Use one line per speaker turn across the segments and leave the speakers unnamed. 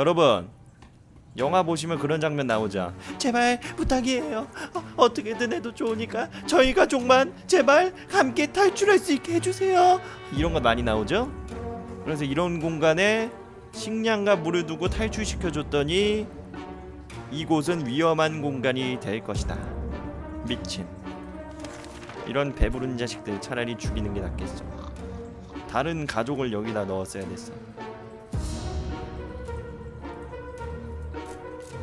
여러분 영화 보시면 그런 장면 나오죠. 제발 부탁이에요. 어, 어떻게든 해도 좋으니까 저희 가족만 제발 함께 탈출할 수 있게 해주세요. 이런 거 많이 나오죠? 그래서 이런 공간에 식량과 물을 두고 탈출시켜줬더니 이곳은 위험한 공간이 될 것이다. 미친. 이런 배부른 자식들 차라리 죽이는 게 낫겠어. 다른 가족을 여기다 넣었어야 됐어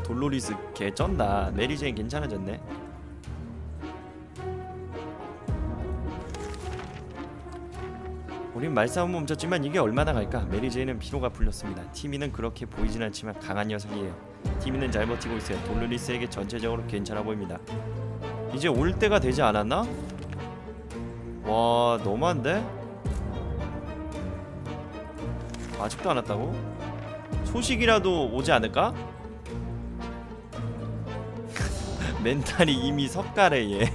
돌로리스 개 쩐다 메리제인 괜찮아졌네 우린 말싸움 멈췄지만 이게 얼마나 갈까 메리제인은 피로가 풀렸습니다 티미는 그렇게 보이진 않지만 강한 녀석이에요 티미는 잘 버티고 있어요 돌로리스에게 전체적으로 괜찮아 보입니다 이제 올 때가 되지 않았나? 와 너무한데? 아직도 안 왔다고? 소식이라도 오지 않을까? 멘탈이 이미 석가래 얘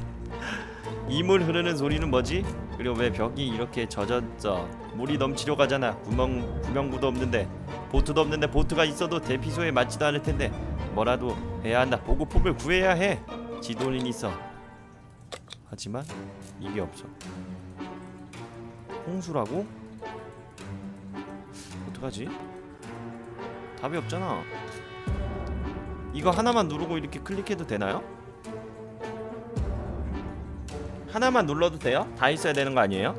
이물 흐르는 소리는 뭐지? 그리고 왜 벽이 이렇게 젖었어 물이 넘치려 가잖아 구멍 구명구도 없는데 보트도 없는데 보트가 있어도 대피소에 맞지도 않을 텐데 뭐라도 해야 한다 보급품을 구해야 해 지도는 있어 하지만 이게 없어 홍수라고? 어떡하지? 답이 없잖아 이거 하나만 누르고 이렇게 클릭해도 되나요? 하나만 눌러도 돼요? 다 있어야 되는 거 아니에요?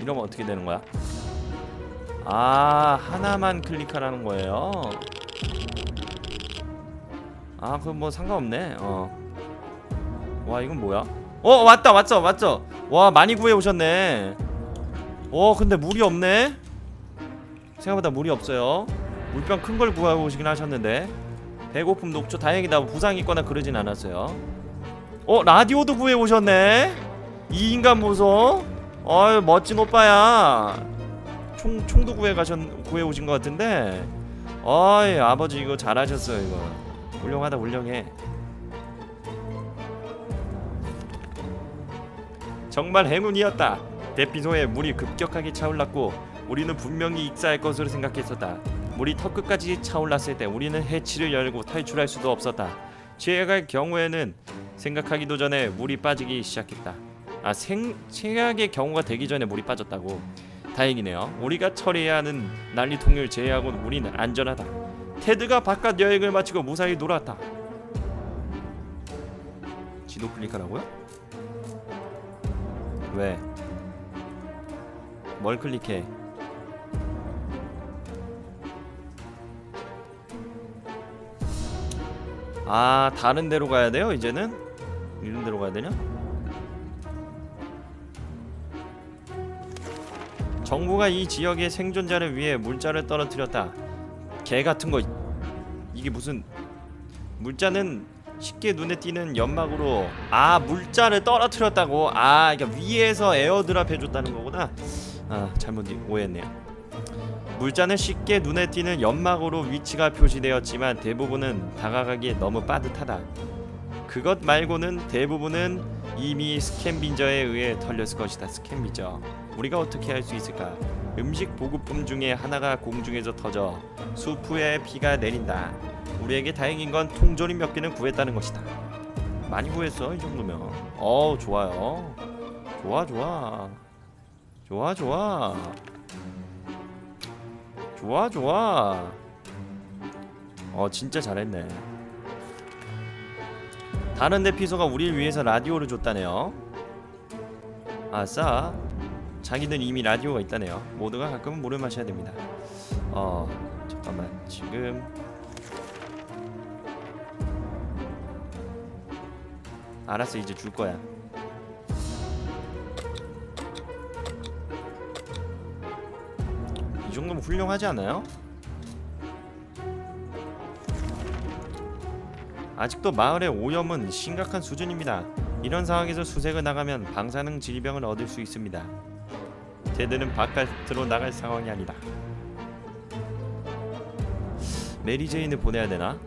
이러면 어떻게 되는 거야? 아 하나만 클릭하라는 거예요? 아 그럼 뭐 상관없네. 어와 이건 뭐야? 어 왔다 왔어 왔어. 와 많이 구해 오셨네. 어 근데 물이 없네 생각보다 물이 없어요. 물병 큰 걸 구하고 오시긴 하셨는데 배고픔 녹초 다행이다. 부상 있거나 그러진 않았어요. 어 라디오도 구해 오셨네. 이 인간 보소. 어이 멋진 오빠야. 총 총도 구해 가셨 구해 오신 것 같은데. 어이 아버지 이거 잘하셨어요 이거. 훌륭하다 훌륭해. 정말 행운이었다. 대피소에 물이 급격하게 차올랐고 우리는 분명히 익사할 것으로 생각했었다. 물이 턱끝까지 차올랐을 때 우리는 해치를 열고 탈출할 수도 없었다. 최악의 경우에는 생각하기도 전에 물이 빠지기 시작했다. 아 생, 최악의 경우가 되기 전에 물이 빠졌다고. 다행이네요. 우리가 처리해야 하는 난리통을 제외하고는 우리는 안전하다. 테드가 바깥 여행을 마치고 무사히 돌아왔다. 지도 클릭하라고요? 왜? 뭘 클릭해? 아 다른 데로 가야 돼요 이제는? 이런 데로 가야 되냐? 정부가 이 지역의 생존자를 위해 물자를 떨어뜨렸다 개 같은 거 이게 무슨 물자는 쉽게 눈에 띄는 연막으로 아 물자를 떨어뜨렸다고 아 그러니까 위에서 에어드랍 해줬다는 거구나 아 잘못 오해했네요 물자는 쉽게 눈에 띄는 연막으로 위치가 표시되었지만 대부분은 다가가기에 너무 빠듯하다. 그것 말고는 대부분은 이미 스캔 빈저에 의해 털렸을 것이다 스캔 빈저. 우리가 어떻게 할 수 있을까? 음식 보급품 중에 하나가 공중에서 터져 수프에 비가 내린다. 우리에게 다행인 건 통조림 몇 개는 구했다는 것이다. 많이 구했어 이 정도면. 어우 좋아요. 좋아 좋아. 좋아 좋아 좋아 좋아. 어 진짜 잘했네. 다른 대피소가 우리를 위해서 라디오를 줬다네요. 아싸. 자기는 이미 라디오가 있다네요. 모두가 가끔은 물을 마셔야 됩니다. 어 잠깐만. 지금. 알았어 이제 줄 거야 정도면 훌륭하지 않아요? 아직도 마을의 오염은 심각한 수준입니다. 이런 상황에서 수색을 나가면 방사능 질병을 얻을 수 있습니다. 제드는 바깥으로 나갈 상황이 아니다. 메리 제인을 보내야 되나?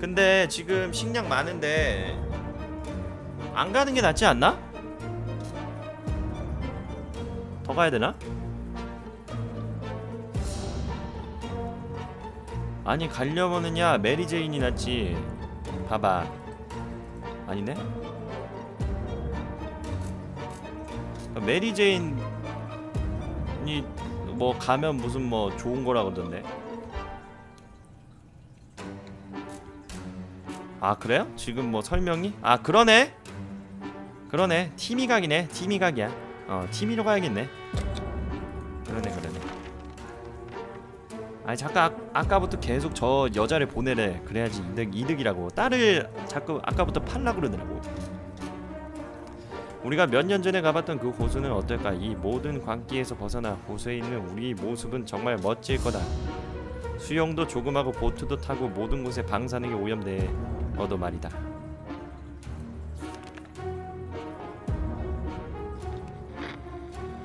근데 지금 식량 많은데 안 가는 게 낫지 않나? 가야 되나? 아니 가려면은야 메리 제인이 낫지. 봐봐. 아니네. 메리 제인이 뭐 가면 무슨 뭐 좋은 거라 그러던데. 아 그래요? 지금 뭐 설명이? 아 그러네. 그러네. 팀이 각이네. 팀이 각이야. 어 팀이로 가야겠네. 아니 잠깐 아, 아까부터 계속 저 여자를 보내래. 그래야지 이득 이득이라고. 딸을 자꾸 아까부터 팔라 그러더라고. 우리가 몇 년 전에 가봤던 그 호수는 어떨까? 이 모든 광기에서 벗어나 호수에 있는 우리 모습은 정말 멋질 거다. 수영도 조금하고 보트도 타고 모든 곳에 방사능이 오염돼 어도 말이다.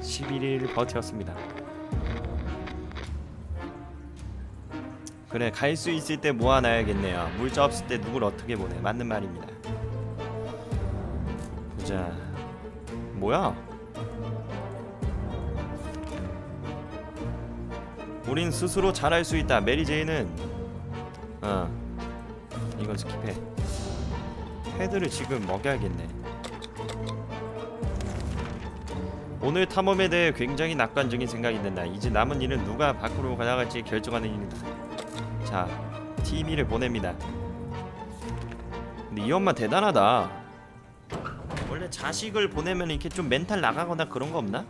(11일) 버텼습니다 그래 갈 수 있을 때 모아놔야겠네요. 물자 없을 때 누굴 어떻게 보내? 맞는 말입니다. 보자. 뭐야? 우린 스스로 잘할 수 있다. 메리제이는? 어. 이건 스킵해. 헤드를 지금 먹여야겠네. 오늘 탐험에 대해 굉장히 낙관적인 생각이 든다. 이제 남은 일은 누가 밖으로 나갈지 결정하는 일이다 자 TV를 보냅니다. 근데 이 엄마 대단하다. 원래 자식을 보내면 이렇게 좀 멘탈 나가거나 그런 거 없나?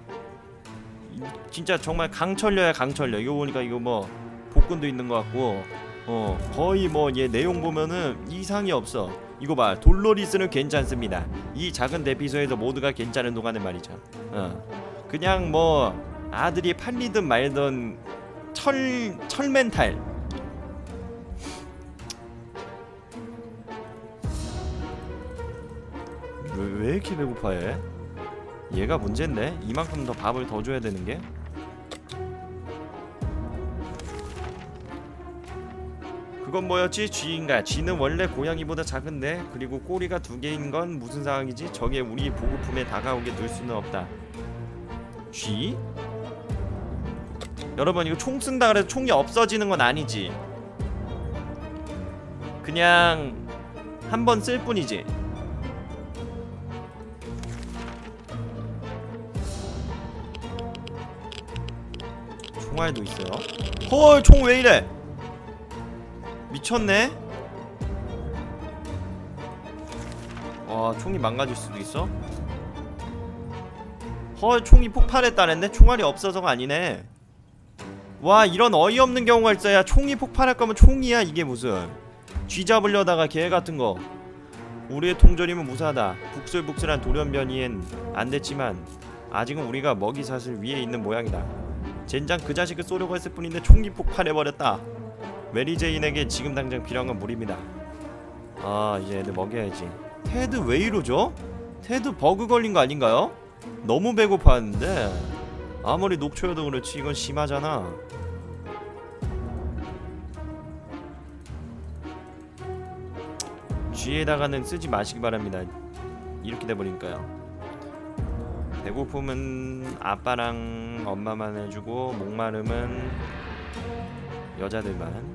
이- 진짜 정말 강철녀야 강철녀 이거 보니까 이거 뭐 복근도 있는 것 같고 어 거의 뭐 얘 내용 보면은 이상이 없어. 이거 봐 돌로리스는 괜찮습니다. 이 작은 대피소에서 모두가 괜찮은 동안은 말이죠. 어 그냥 뭐 아들이 팔리든 말든 철 철멘탈 왜, 왜 이렇게 배고파해? 얘가 문제인데 이만큼 더 밥을 더 줘야 되는 게 그건 뭐였지? 쥐인가? 쥐는 원래 고양이보다 작은데 그리고 꼬리가 두 개인 건 무슨 상황이지? 저게 우리 보급품에 다가오게 둘 수는 없다 쥐? 여러분 이거 총 쓴다 그래서 총이 없어지는 건 아니지 그냥 한 번 쓸 뿐이지 총알도 있어요. 헐 총 왜 이래? 미쳤네. 와 총이 망가질 수도 있어? 헐 총이 폭발했다는데 총알이 없어서가 아니네. 와 이런 어이없는 경우가 있어야 총이 폭발할 거면 총이야 이게 무슨. 쥐 잡으려다가 개 같은 거. 우리의 통조림은 무사하다. 북슬북슬한 돌연변이엔 안 됐지만 아직은 우리가 먹이사슬 위에 있는 모양이다 젠장 그 자식을 쏘려고 했을 뿐인데 총이 폭발해버렸다. 메리제인에게 지금 당장 필요한 건 물입니다. 아 이제 애들 먹여야지. 테드 왜 이러죠? 테드 버그 걸린 거 아닌가요? 너무 배고팠는데. 아무리 녹초여도 그렇지 이건 심하잖아. 쥐에다가는 쓰지 마시기 바랍니다. 이렇게 돼버리니까요 배고픔은 아빠랑 엄마만 해주고 목마름은 여자들만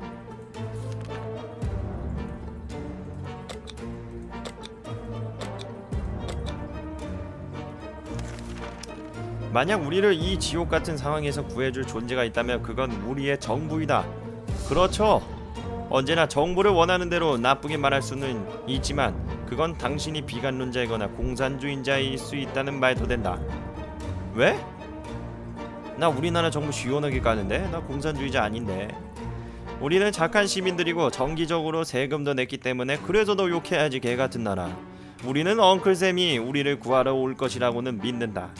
만약 우리를 이 지옥 같은 상황에서 구해줄 존재가 있다면 그건 우리의 정부이다. 그렇죠. 언제나 정부를 원하는 대로 나쁘게 말할 수는 있지만 그건 당신이 비관론자이거나 공산주의자일 수 있다는 말도 된다. 왜? 나 우리나라 정부 시원하게 까는데 나 공산주의자 아닌데. 우리는 착한 시민들이고 정기적으로 세금도 냈기 때문에 그래서 너 욕해야지 개 같은 나라. 우리는 엉클쌤이 우리를 구하러 올 것이라고는 믿는다.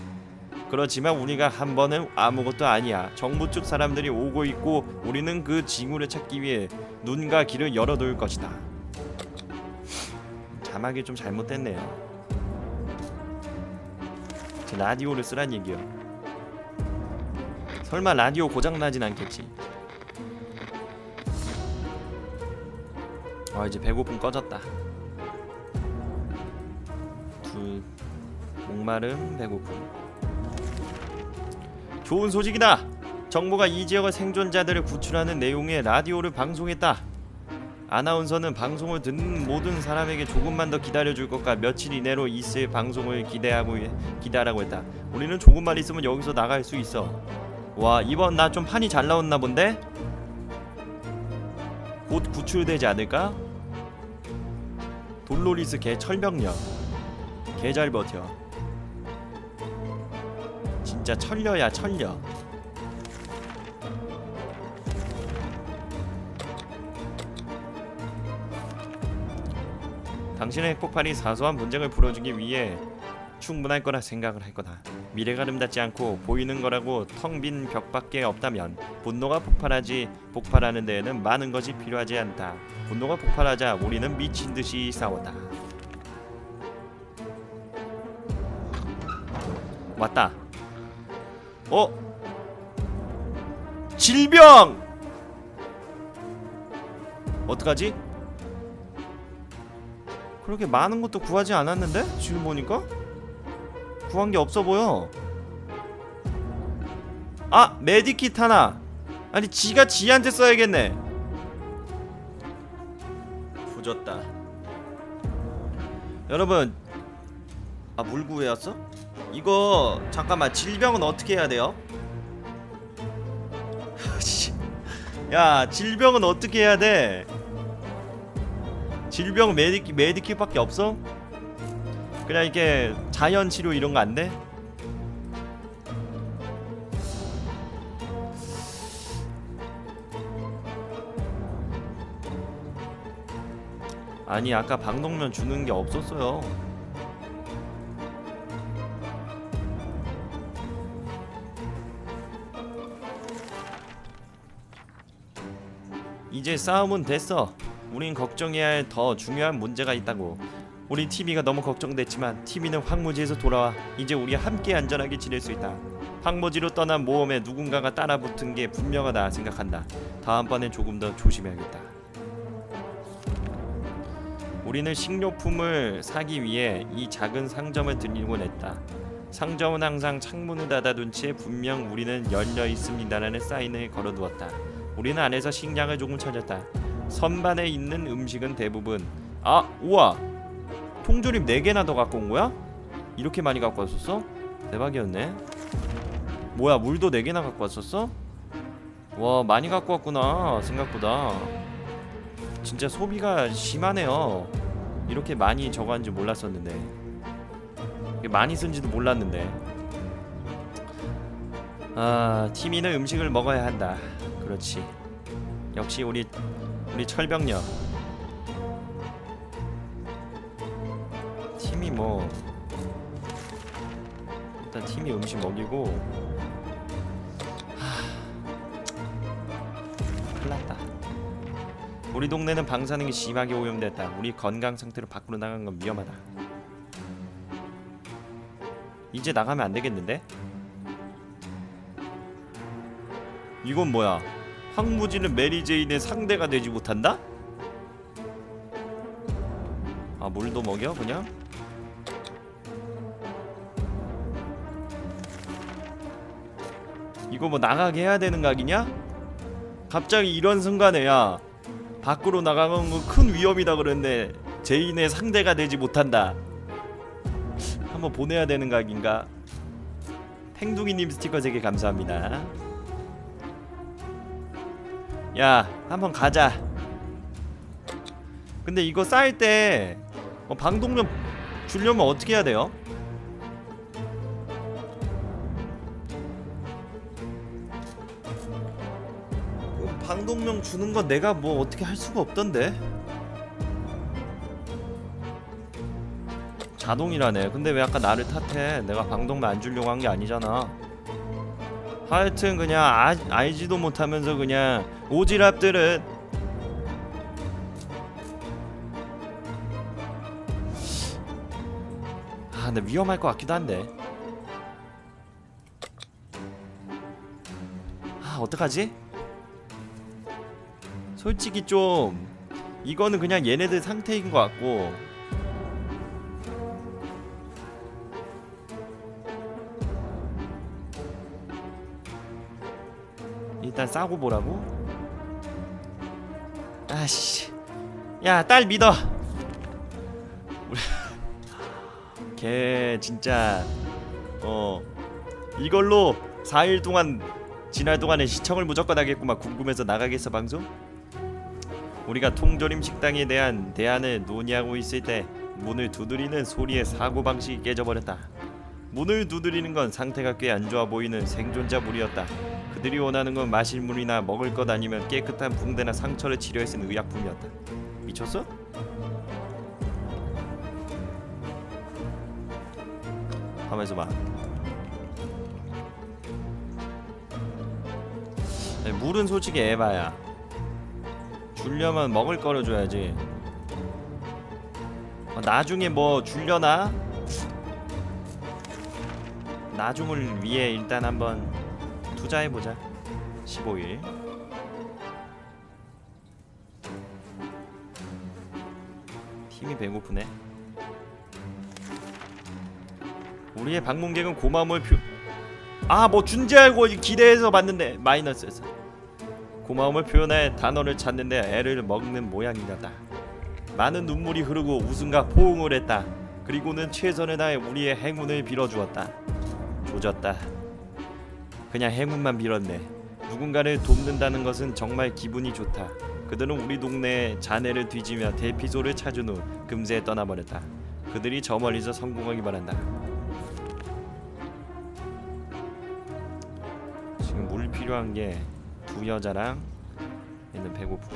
그렇지만 우리가 한 번은 아무것도 아니야. 정부 측 사람들이 오고 있고 우리는 그 징후를 찾기 위해 눈과 귀를 열어둘 것이다. 자막이 좀 잘못됐네요. 제 라디오를 쓰란 얘기요. 설마 라디오 고장 나진 않겠지. 아 이제 배고픔 꺼졌다. 둘 목마름 배고픔. 좋은 소식이다. 정부가 이 지역의 생존자들을 구출하는 내용의 라디오를 방송했다. 아나운서는 방송을 듣는 모든 사람에게 조금만 더 기다려줄 것과 며칠 이내로 있을 방송을 기대하고 기대하라고 했다. 우리는 조금만 있으면 여기서 나갈 수 있어. 와 이번 나 좀 판이 잘 나왔나 본데? 곧 구출되지 않을까? 돌로리스 개 철벽력 개잘 버텨 진짜 철려야 철려 당신의 핵폭발이 사소한 문제를 풀어주기 위해 충분할 거라 생각을 할 거다. 미래가 아름답지 않고 보이는 거라고 텅 빈 벽밖에 없다면 분노가 폭발하지 폭발하는 데에는 많은 것이 필요하지 않다. 분노가 폭발하자 우리는 미친 듯이 싸웠다. 왔다. 어? 질병! 어떡하지? 그렇게 많은 것도 구하지 않았는데? 지금 보니까? 구한 게 없어 보여 아! 메디킷 하나 아니 지가 지한테 써야겠네 부졌다 여러분 아 물구해왔어? 이거 잠깐만 질병은 어떻게 해야 돼요? 야 질병은 어떻게 해야 돼? 질병 메디킷 메디킷밖에 없어? 그냥 이렇게 자연 치료 이런 거 안 돼? 아니 아까 방독면 주는 게 없었어요. 이제 싸움은 됐어. 우린 걱정해야 할 더 중요한 문제가 있다고. 우리 티미가 너무 걱정됐지만 티미는 황무지에서 돌아와 이제 우리 함께 안전하게 지낼 수 있다. 황무지로 떠난 모험에 누군가가 따라붙은 게 분명하다 생각한다. 다음번엔 조금 더 조심해야겠다. 우리는 식료품을 사기 위해 이 작은 상점을 들리곤 했다. 상점은 항상 창문을 닫아둔 채 분명 우리는 열려 있습니다라는 사인을 걸어두었다. 우리는 안에서 식량을 조금 찾았다. 선반에 있는 음식은 대부분 아 우와 통조림 4개나 더 갖고 온 거야? 이렇게 많이 갖고 왔었어? 대박이었네. 뭐야 물도 4개나 갖고 왔었어? 와 많이 갖고 왔구나 생각보다. 진짜 소비가 심하네요. 이렇게 많이 저거 한지 몰랐었는데. 많이 쓴지도 몰랐는데. 아 티미는 음식을 먹어야 한다. 그렇지. 역시 우리 우리 철벽녀. 팀이 뭐 일단 팀이 음식 먹이고 하... 큰일났다. 우리 동네는 방사능이 심하게 오염됐다. 우리 건강 상태로 밖으로 나간 건 위험하다. 이제 나가면 안 되겠는데? 이건 뭐야 황무지는 메리제인의 상대가 되지 못한다? 아 물도 먹여 그냥? 이거 뭐 나가게 해야 되는 각이냐? 갑자기 이런 순간에 야 밖으로 나가는 건큰 위험이다 그랬는데 제인의 상대가 되지 못한다 한번 보내야 되는 각인가? 탱둥이님 스티커 3개 감사합니다 야 한번 가자. 근데 이거 쌓일 때 어, 방독면 주려면 어떻게 해야 돼요? 방독면 주는 건 내가 뭐 어떻게 할 수가 없던데? 자동이라네. 근데 왜 아까 나를 탓해? 내가 방독면 안 주려고 한 게 아니잖아 하여튼 그냥 아, 알지도 못하면서 그냥 오지랖들은 아 근데 위험할 것 같기도 한데 아 어떡하지? 솔직히 좀 이거는 그냥 얘네들 상태인 것 같고 일단 싸고 보라고? 아씨. 야 딸 믿어. 걔 진짜 어 이걸로 4일 동안 지날 동안에 시청을 무조건 하겠구만. 궁금해서 나가겠어 방송? 우리가 통조림 식당에 대한 대안을 논의하고 있을 때 문을 두드리는 소리에 사고방식이 깨져버렸다. 문을 두드리는 건 상태가 꽤 안 좋아 보이는 생존자 물이었다 그들이 원하는 건 마실 물이나 먹을 것 아니면 깨끗한 붕대나 상처를 치료해 쓴 의약품이었다 미쳤어? 가만있어 봐 네, 물은 솔직히 에바야 주려면 먹을 거를 줘야지 어, 나중에 뭐 줄려나? 나중을 위해 일단 한번 투자해보자. 15일. 팀이 배고프네. 우리의 방문객은 고마움을 표... 아뭐 준지 알고 기대해서 봤는데 마이너스였어 고마움을 표현할 단어를 찾는데 애를 먹는 모양이었다. 많은 눈물이 흐르고 웃음과 포옹을 했다. 그리고는 최선을 다해 우리의 행운을 빌어주었다. 조졌다 그냥 행운만 빌었네. 누군가를 돕는다는 것은 정말 기분이 좋다. 그들은 우리 동네에 자네를 뒤지며 대피소를 찾은 후 금세 떠나버렸다. 그들이 저 멀리서 성공하기 바란다. 지금 물 필요한 게 두 여자랑 얘는 배고프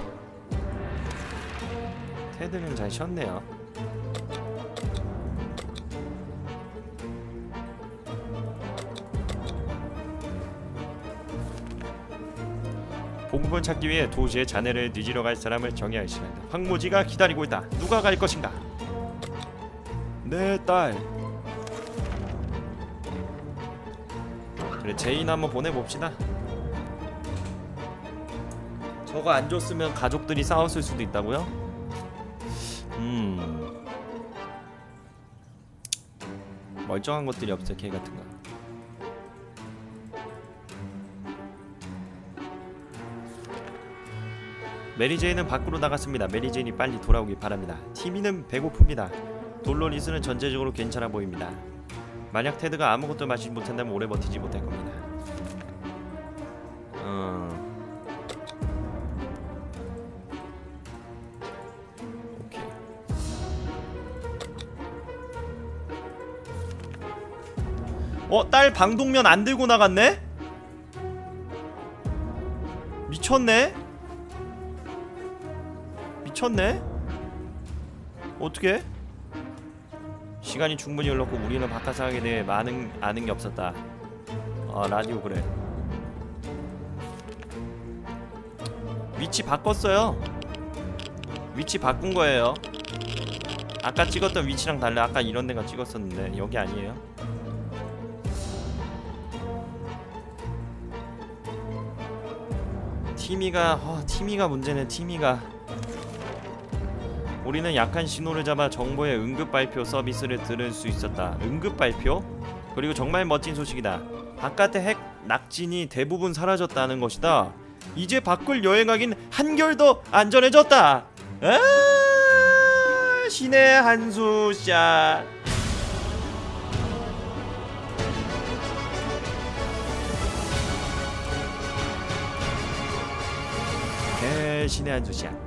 테드는 잘 쉬었네요 보급을 찾기 위해 도시의 자네를 뒤지러 갈 사람을 정해야 할 시간이다. 황무지가 기다리고 있다. 누가 갈 것인가? 내 딸. 그래 제인 한번 보내봅시다. 저거 안 줬으면 가족들이 싸웠을 수도 있다고요? 음 멀쩡한 것들이 없어 개 같은 거. 메리제인은 밖으로 나갔습니다. 메리제인이 빨리 돌아오길 바랍니다. 티미는 배고픕니다. 돌로리스는 전체적으로 괜찮아 보입니다. 만약 테드가 아무것도 마시지 못한다면 오래 버티지 못할 겁니다. 어... 오케이. 어, 딸 방독면 안 들고 나갔네? 미쳤네? 미쳤네? 어떻게? 시간이 충분히 흘렀고 우리는 바깥 상황에 대해 많은 아는 게 없었다. 아 라디오 그래. 위치 바꿨어요. 위치 바꾼 거예요. 아까 찍었던 위치랑 달라. 아까 이런 데가 찍었었는데 여기 아니에요. 티미가 어, 티미가 문제네. 티미가 우리는 약한 신호를 잡아 정보의 응급 발표 서비스를 들을 수 있었다. 응급 발표? 그리고 정말 멋진 소식이다. 바깥의 핵 낙진이 대부분 사라졌다는 것이다. 이제 밖을 여행하긴 한결 더 안전해졌다. 아, 신의 한수샷. 개신의 한수 샷.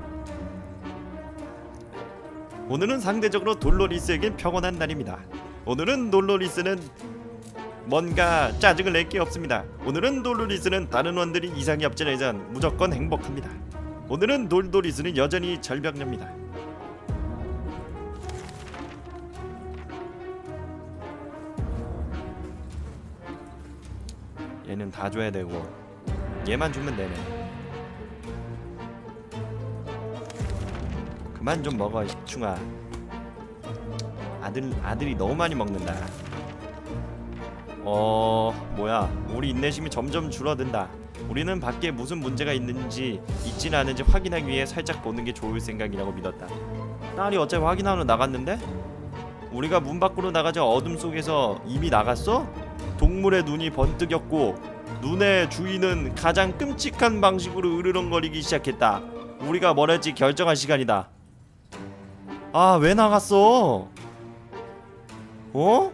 오늘은 상대적으로 돌로리스에겐 평온한 날입니다. 오늘은 돌로리스는 뭔가 짜증을 낼 게 없습니다. 오늘은 돌로리스는 다른 원들이 이상이 없지 않은 무조건 행복합니다. 오늘은 돌도리스는 여전히 절벽녀입니다. 얘는 다 줘야 되고 얘만 주면 되네. 그만 좀 먹어 충아 아들 아들이 너무 많이 먹는다 어 뭐야 우리 인내심이 점점 줄어든다 우리는 밖에 무슨 문제가 있는지 있지는 않은지 확인하기 위해 살짝 보는 게 좋을 생각이라고 믿었다 딸이 어차피 확인하러 나갔는데 우리가 문 밖으로 나가자 어둠 속에서 이미 나갔어? 동물의 눈이 번뜩였고 눈의 주인은 가장 끔찍한 방식으로 으르렁거리기 시작했다. 우리가 뭘 할지 결정할 시간이다. 아, 왜 나갔어? 어?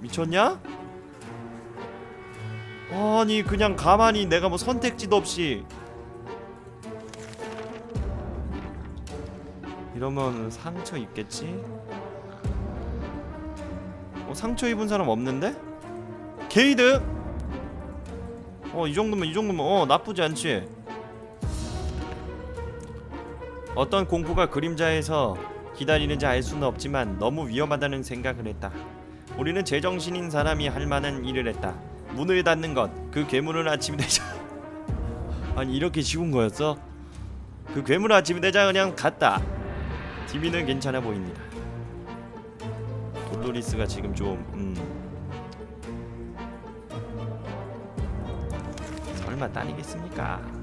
미쳤냐? 아니, 그냥 가만히 내가 뭐 선택지도 없이 이러면 상처 입겠지? 어, 상처 입은 사람 없는데? 게이드! 어, 이 정도면 이 정도면 어, 나쁘지 않지. 어떤 공포가 그림자에서 기다리는지 알 수는 없지만 너무 위험하다는 생각을 했다. 우리는 제정신인 사람이 할 만한 일을 했다. 문을 닫는 것, 그 괴물은 아침이 되자. 아니 이렇게 쉬운 거였어? 그 괴물은 아침이 되자 그냥 갔다. 디비는 괜찮아 보입니다. 돌로리스가 지금 좀 음. 설마 딸이겠습니까?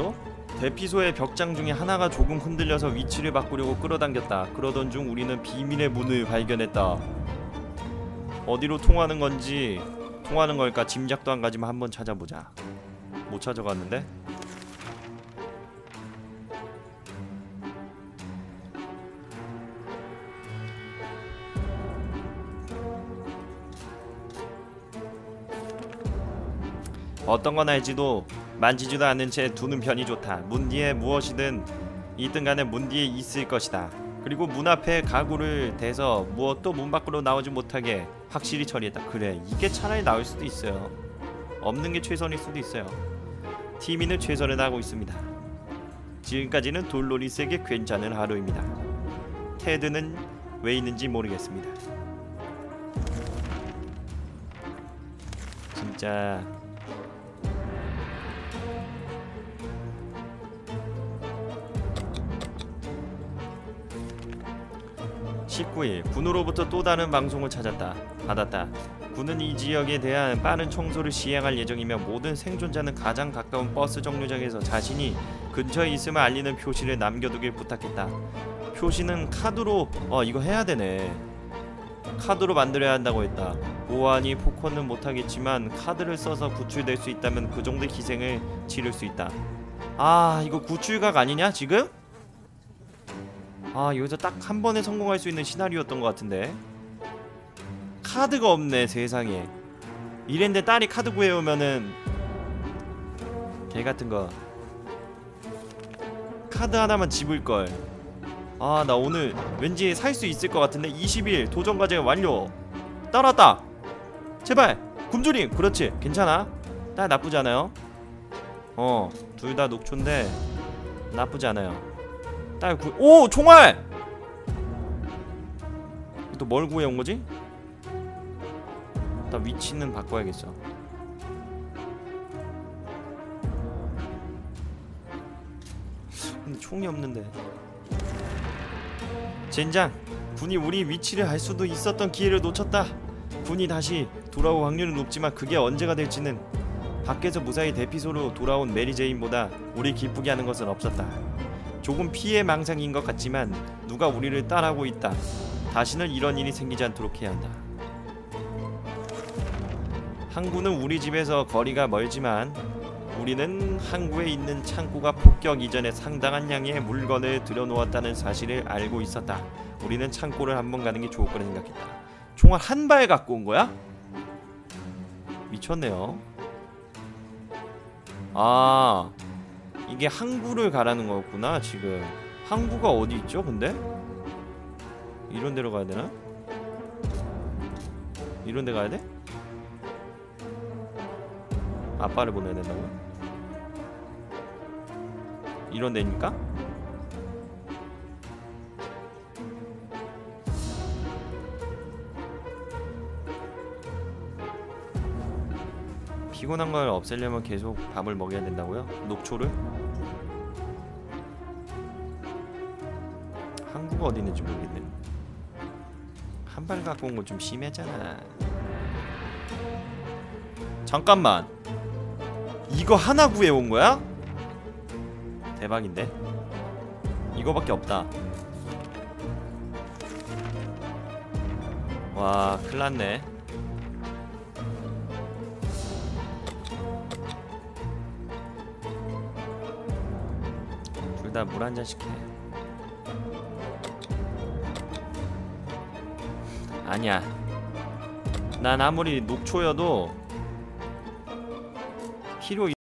뭐죠? 대피소의 벽장 중에 하나가 조금 흔들려서 위치를 바꾸려고 끌어당겼다. 그러던 중 우리는 비밀의 문을 발견했다. 어디로 통하는 건지 통하는 걸까 짐작도 안 가지만 한번 찾아보자. 못 찾아갔는데? 어떤 건 알지도 만지지도 않는 채 두는 편이 좋다. 문 뒤에 무엇이든 있든 간에 문 뒤에 있을 것이다. 그리고 문 앞에 가구를 대서 무엇도 문 밖으로 나오지 못하게 확실히 처리했다. 그래 이게 차라리 나을 수도 있어요. 없는 게 최선일 수도 있어요. 티미는 최선을 다하고 있습니다. 지금까지는 돌로리스에게 괜찮은 하루입니다. 테드는 왜 있는지 모르겠습니다. 진짜 19일 군으로부터 또 다른 방송을 찾았다. 받았다. 군은 이 지역에 대한 빠른 청소를 시행할 예정이며 모든 생존자는 가장 가까운 버스 정류장에서 자신이 근처에 있음을 알리는 표시를 남겨두길 부탁했다. 표시는 카드로 어 이거 해야 되네. 카드로 만들어야 한다고 했다. 보안이 포커는 못하겠지만 카드를 써서 구출될 수 있다면 그 정도의 희생을 치를 수 있다. 아 이거 구출각 아니냐 지금? 아 여기서 딱 한 번에 성공할 수 있는 시나리오였던 것 같은데. 카드가 없네 세상에. 이랬는데 딸이 카드 구해오면은 개 같은 거. 카드 하나만 집을걸. 아 나 오늘 왠지 살 수 있을 것 같은데 20일 도전 과제 완료. 따라왔다. 제발 굶주림. 그렇지 괜찮아. 딸 나쁘지 않아요. 어 둘 다 녹초인데 나쁘지 않아요 딸 구... 오! 총알! 또 뭘 구해온 거지? 일단 위치는 바꿔야겠어 근데 총이 없는데 젠장 군이 우리 위치를 알 수도 있었던 기회를 놓쳤다 군이 다시 돌아올 확률은 높지만 그게 언제가 될지는 밖에서 무사히 대피소로 돌아온 메리 제인보다 우리 기쁘게 하는 것은 없었다 조금 피해 망상인 것 같지만 누가 우리를 따라하고 있다. 다시는 이런 일이 생기지 않도록 해야 한다. 항구는 우리 집에서 거리가 멀지만 우리는 항구에 있는 창고가 폭격 이전에 상당한 양의 물건을 들여놓았다는 사실을 알고 있었다. 우리는 창고를 한번 가는 게 좋을 거라 생각했다. 총알 한 발 갖고 온 거야? 미쳤네요. 아 이게 항구를 가라는 거였구나 지금 항구가 어디 있죠 근데? 이런 데로 가야 되나? 이런 데 가야 돼? 아빠를 보내야 된다고? 이런 데입니까? 피곤한 걸 없애려면 계속 밥을 먹여야 된다고요? 녹초를? 항구가 어디 있는지 모르겠네. 한 발 갖고 온 건 좀 심했잖아. 잠깐만. 이거 하나 구해온 거야? 대박인데? 이거밖에 없다. 와 큰일났네. 둘 다 물 한 잔씩 해 아니야. 난 아무리 녹초여도 필요